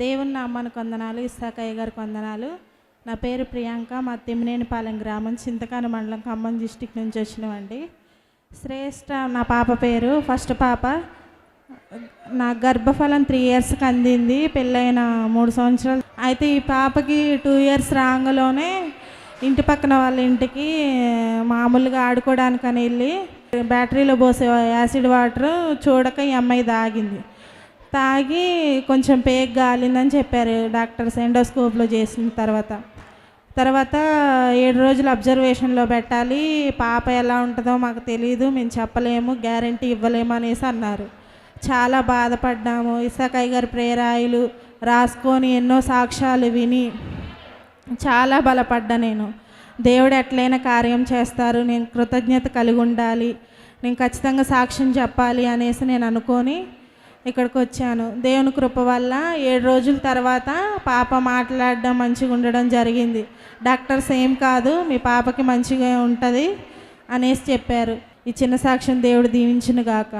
దేవుని నామానికి వందనాలు ఇస్సాకయ్య గారికి వందనాలు. నా పేరు ప్రియాంక మా తిమ్మినేనిపాలెం గ్రామం చింతకాని మండలం ఖమ్మం డిస్టిక్ నుంచి వచ్చినామండి శ్రేష్ట నా పాప పేరు ఫస్ట్ పాప. నా గర్భఫలం త్రీ ఇయర్స్కి అందింది పెళ్ళైన మూడు సంవత్సరాలు. అయితే ఈ పాపకి టూ ఇయర్స్ రాగాలోనే ఇంటి పక్కన వాళ్ళ ఇంటికి మామూలుగా ఆడుకోవడానికని వెళ్ళి బ్యాటరీలో పోసే యాసిడ్ వాటర్ చూడక ఈ అమ్మాయి తాగింది. తాగి కొంచెం పేగ్ గాలిందని చెప్పారు డాక్టర్స్ ఎండోస్కోప్లో చేసిన తర్వాత. తర్వాత ఏడు రోజులు అబ్జర్వేషన్లో పెట్టాలి పాప ఎలా ఉంటుందో మాకు తెలియదు మేము చెప్పలేము గ్యారంటీ ఇవ్వలేము అనేసి అన్నారు. చాలా బాధపడ్డాము. ఇసాకాయ్ గారి ప్రేరాయిలు రాసుకొని ఎన్నో సాక్ష్యాలు విని చాలా బలపడ్డా నేను. దేవుడు ఎట్లయినా కార్యం చేస్తారు నేను కృతజ్ఞత కలిగి ఉండాలి నేను ఖచ్చితంగా సాక్ష్యం చెప్పాలి అనేసి నేను అనుకొని ఇక్కడికి వచ్చాను దేవుని కృప వల్ల ఏడు రోజుల తర్వాత పాప మాట్లాడడం మంచిగా ఉండడం జరిగింది. డాక్టర్స్ ఏం కాదు మీ పాపకి మంచిగా ఉంటుంది అనేసి చెప్పారు. ఈ చిన్న సాక్ష్యం దేవుడు దీవించును గాక.